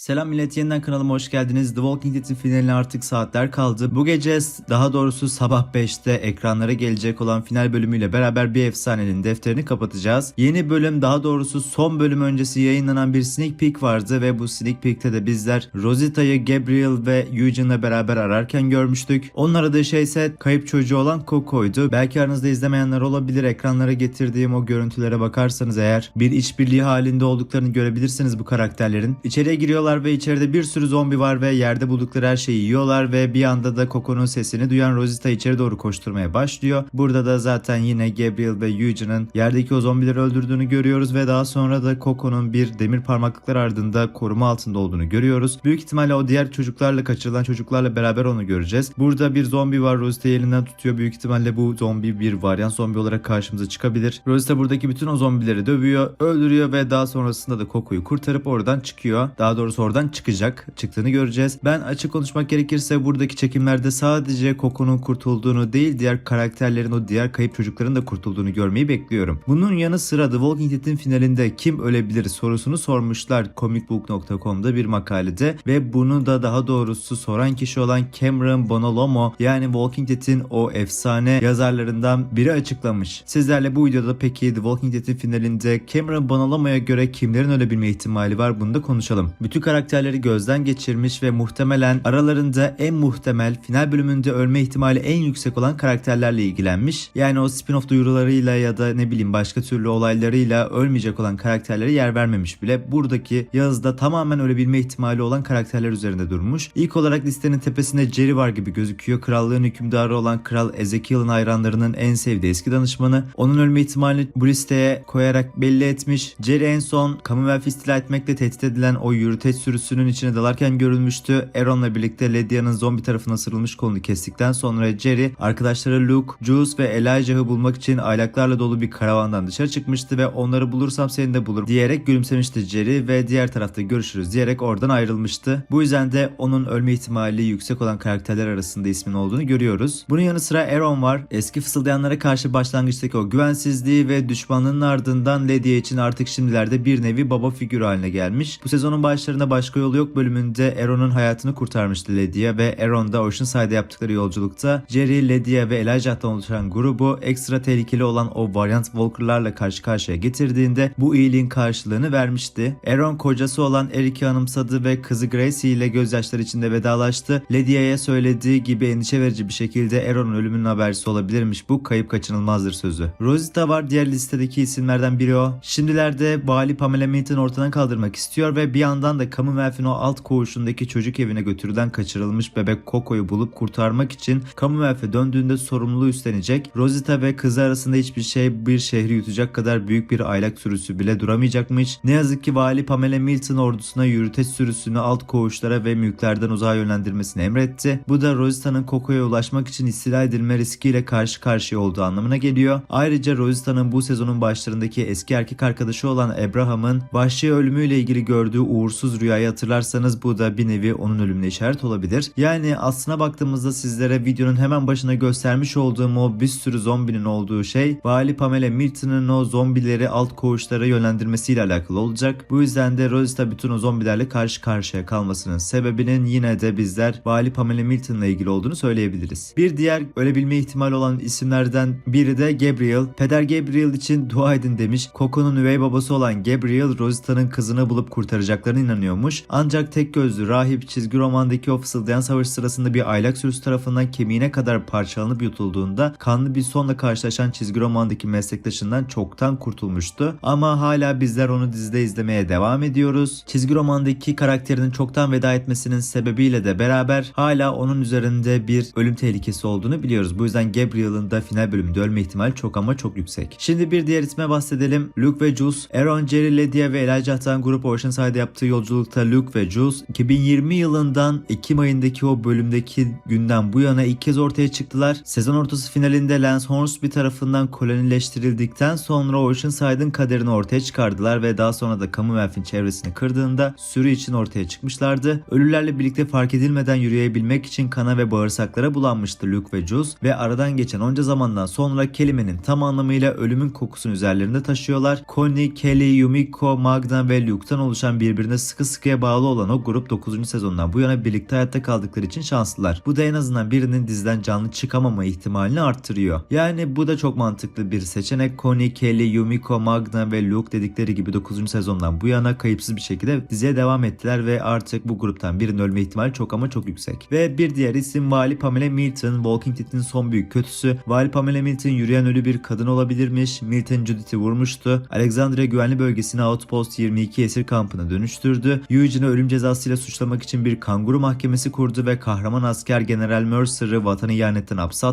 Selam millet yeniden kanalıma hoş geldiniz. The Walking Dead'in finaline artık saatler kaldı. Bu gece daha doğrusu sabah 5'te ekranlara gelecek olan final bölümüyle beraber bir efsanenin defterini kapatacağız. Yeni bölüm daha doğrusu son bölüm öncesi yayınlanan bir sneak peek vardı ve bu sneak peek'te de bizler Rosita'yı Gabriel ve Eugene'la beraber ararken görmüştük. Onun aradığı şey ise kayıp çocuğu olan Coco'ydu. Belki aranızda izlemeyenler olabilir. Ekranlara getirdiğim o görüntülere bakarsanız eğer bir işbirliği halinde olduklarını görebilirsiniz bu karakterlerin. İçeriye giriyorlar ve içeride bir sürü zombi var ve yerde buldukları her şeyi yiyorlar ve bir anda da Coco'nun sesini duyan Rosita içeri doğru koşturmaya başlıyor. Burada da zaten yine Gabriel ve Eugene'ın yerdeki o zombileri öldürdüğünü görüyoruz ve daha sonra da Coco'nun bir demir parmaklıklar ardında koruma altında olduğunu görüyoruz. Büyük ihtimalle o diğer çocuklarla kaçırılan çocuklarla beraber onu göreceğiz. Burada bir zombi var Rosita'yı elinden tutuyor. Büyük ihtimalle bu zombi bir varyant zombi olarak karşımıza çıkabilir. Rosita buradaki bütün o zombileri dövüyor, öldürüyor ve daha sonrasında da Coco'yu kurtarıp oradan çıkıyor. Daha doğrusu oradan çıkacak. Çıktığını göreceğiz. Ben açık konuşmak gerekirse buradaki çekimlerde sadece Coco'nun kurtulduğunu değil diğer karakterlerin o diğer kayıp çocukların da kurtulduğunu görmeyi bekliyorum. Bunun yanı sıra The Walking Dead'in finalinde kim ölebilir sorusunu sormuşlar comicbook.com'da bir makalede ve bunu da daha doğrusu soran kişi olan Cameron Bonolomo yani Walking Dead'in o efsane yazarlarından biri açıklamış. Sizlerle bu videoda peki The Walking Dead'in finalinde Cameron Bonolomo'ya göre kimlerin ölebilme ihtimali var bunu da konuşalım. Bütün karakterleri gözden geçirmiş ve muhtemelen aralarında en muhtemel final bölümünde ölme ihtimali en yüksek olan karakterlerle ilgilenmiş. Yani o spin-off duyurularıyla ya da ne bileyim başka türlü olaylarıyla ölmeyecek olan karakterlere yer vermemiş bile. Buradaki yazıda tamamen ölebilme ihtimali olan karakterler üzerinde durmuş. İlk olarak listenin tepesinde Jerry var gibi gözüküyor. Krallığın hükümdarı olan Kral Ezekiel'in hayranlarının en sevdiği eski danışmanı. Onun ölme ihtimalini bu listeye koyarak belli etmiş. Jerry en son Commonwealth istila etmekle tehdit edilen o yürüteç sürüsünün içine dalarken görülmüştü. Aaron'la birlikte Lydia'nın zombi tarafına sarılmış kolunu kestikten sonra Jerry arkadaşları Luke, Jules ve Elijah'ı bulmak için aylaklarla dolu bir karavandan dışarı çıkmıştı ve onları bulursam seni de bulurum diyerek gülümsemişti Jerry ve diğer tarafta görüşürüz diyerek oradan ayrılmıştı. Bu yüzden de onun ölme ihtimali yüksek olan karakterler arasında ismin olduğunu görüyoruz. Bunun yanı sıra Aaron var. Eski fısıldayanlara karşı başlangıçtaki o güvensizliği ve düşmanlığının ardından Lydia için artık şimdilerde bir nevi baba figürü haline gelmiş. Bu sezonun başlarında başka yolu yok bölümünde Aaron'un hayatını kurtarmıştı Lydia ve Aaron da Oceanside'a yaptıkları yolculukta Jerry, Lydia ve Elijah'tan oluşan grubu ekstra tehlikeli olan o Variant Walker'larla karşı karşıya getirdiğinde bu iyiliğin karşılığını vermişti. Aaron kocası olan Eric'i anımsadı ve kızı Gracie ile gözyaşları içinde vedalaştı. Lydia'ya söylediği gibi endişe verici bir şekilde Aaron'un ölümünün habercisi olabilirmiş. Bu kayıp kaçınılmazdır sözü. Rosita var diğer listedeki isimlerden biri o. Şimdilerde Bali Pamela Minton ortadan kaldırmak istiyor ve bir yandan da Commonwealth'in o alt koğuşundaki çocuk evine götürülen kaçırılmış bebek Coco'yu bulup kurtarmak için Commonwealth'e döndüğünde sorumluluğu üstlenecek. Rosita ve kızı arasında hiçbir şey bir şehri yutacak kadar büyük bir aylak sürüsü bile duramayacakmış. Ne yazık ki vali Pamela Milton ordusuna yürüteç sürüsünü alt koğuşlara ve mülklerden uzağa yönlendirmesini emretti. Bu da Rosita'nın Coco'ya ulaşmak için istila edilme riskiyle karşı karşıya olduğu anlamına geliyor. Ayrıca Rosita'nın bu sezonun başlarındaki eski erkek arkadaşı olan Abraham'ın vahşi ölümüyle ilgili gördüğü uğursuz rüyayı hatırlarsanız bu da bir nevi onun ölümüne işaret olabilir. Yani aslına baktığımızda sizlere videonun hemen başına göstermiş olduğum o bir sürü zombinin olduğu şey Vali Pamela Milton'ın o zombileri alt koğuşlara yönlendirmesiyle alakalı olacak. Bu yüzden de Rosita bütün o zombilerle karşı karşıya kalmasının sebebinin yine de bizler Vali Pamela Milton'la ilgili olduğunu söyleyebiliriz. Bir diğer ölebilme ihtimali olan isimlerden biri de Gabriel. Peder Gabriel için dua edin demiş. Coco'nun üvey babası olan Gabriel Rosita'nın kızını bulup kurtaracaklarına inanıyormuş. Ancak tek gözlü rahip çizgi romandaki o fısıldayan savaş sırasında bir aylak sürüsü tarafından kemiğine kadar parçalanıp yutulduğunda kanlı bir sonla karşılaşan çizgi romandaki meslektaşından çoktan kurtulmuştu. Ama hala bizler onu dizide izlemeye devam ediyoruz. Çizgi romandaki karakterinin çoktan veda etmesinin sebebiyle de beraber hala onun üzerinde bir ölüm tehlikesi olduğunu biliyoruz. Bu yüzden Gabriel'ın da final bölümünde ölme ihtimali çok ama çok yüksek. Şimdi bir diğer isme bahsedelim. Luke ve Jules. Aaron, Jerry, Lydia ve Elijah'tan grup Oceanside'a yaptığı yolculukta Luke ve Jules 2020 yılından Ekim ayındaki o bölümdeki günden bu yana ilk kez ortaya çıktılar. Sezon ortası finalinde Lance Hornsby tarafından kolonileştirildikten sonra Oceanside'ın kaderini ortaya çıkardılar ve daha sonra da Commonwealth'in çevresini kırdığında sürü için ortaya çıkmışlardı. Ölülerle birlikte fark edilmeden yürüyebilmek için kana ve bağırsaklara bulanmıştı Luke ve Jules ve aradan geçen onca zamandan sonra kelimenin tam anlamıyla ölümün kokusunu üzerlerinde taşıyorlar. Connie, Kelly, Yumiko, Magna ve Luke'tan oluşan birbirine sıkı sıkıya bağlı olan o grup 9. sezondan bu yana birlikte hayatta kaldıkları için şanslılar. Bu da en azından birinin diziden canlı çıkamama ihtimalini arttırıyor. Yani bu da çok mantıklı bir seçenek. Connie, Kelly, Yumiko, Magna ve Luke dedikleri gibi 9. sezondan bu yana kayıpsız bir şekilde diziye devam ettiler ve artık bu gruptan birinin ölme ihtimali çok ama çok yüksek. Ve bir diğer isim Vali Pamela Milton, Walking Dead'in son büyük kötüsü. Vali Pamela Milton yürüyen ölü bir kadın olabilirmiş. Milton Judith'i vurmuştu. Alexandria güvenli bölgesini Outpost 22 esir kampına dönüştürdü. Eugene'i ölüm cezasıyla suçlamak için bir kanguru mahkemesi kurdu ve kahraman asker General Mercer'ı vatan ihanetten hapse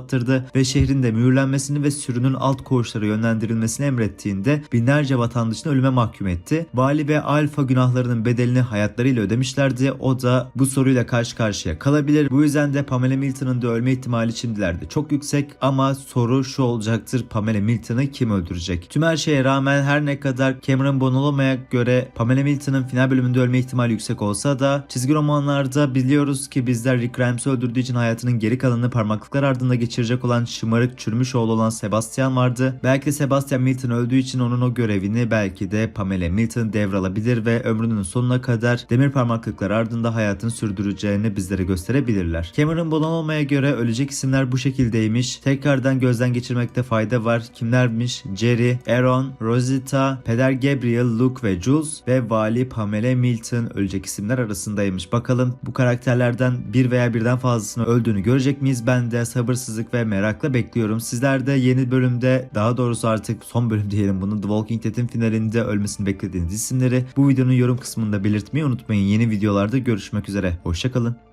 ve şehrin de mühürlenmesini ve sürünün alt koğuşlara yönlendirilmesini emrettiğinde binlerce vatandaşını ölüme mahkum etti. Vali ve Alfa günahlarının bedelini hayatlarıyla ödemişlerdi. O da bu soruyla karşı karşıya kalabilir. Bu yüzden de Pamela Milton'ın da ölme ihtimali şimdilerde çok yüksek ama soru şu olacaktır. Pamela Milton'ı kim öldürecek? Tüm her şeye rağmen her ne kadar Cameron Bonoloma'ya göre Pamela Milton'ın final bölümünde ölme ihtimali yüksek olsa da çizgi romanlarda biliyoruz ki bizler Rick Grimes'ı öldürdüğü için hayatının geri kalanını parmaklıklar ardında geçirecek olan şımarık çürümüş oğlu olan Sebastian vardı. Belki Sebastian Milton öldüğü için onun o görevini belki de Pamela Milton devralabilir ve ömrünün sonuna kadar demir parmaklıklar ardında hayatını sürdüreceğini bizlere gösterebilirler. Cameron Bonoloma'ya göre ölecek isimler bu şekildeymiş. Tekrardan gözden geçirmekte fayda var. Kimlermiş? Jerry, Aaron, Rosita, Peder Gabriel, Luke ve Jules ve Vali Pamela Milton ölecek isimler arasındaymış. Bakalım bu karakterlerden bir veya birden fazlasını öldüğünü görecek miyiz? Ben de sabırsızlık ve merakla bekliyorum. Sizler de yeni bölümde daha doğrusu artık son bölüm diyelim bunu The Walking Dead'in finalinde ölmesini beklediğiniz isimleri bu videonun yorum kısmında belirtmeyi unutmayın. Yeni videolarda görüşmek üzere. Hoşçakalın.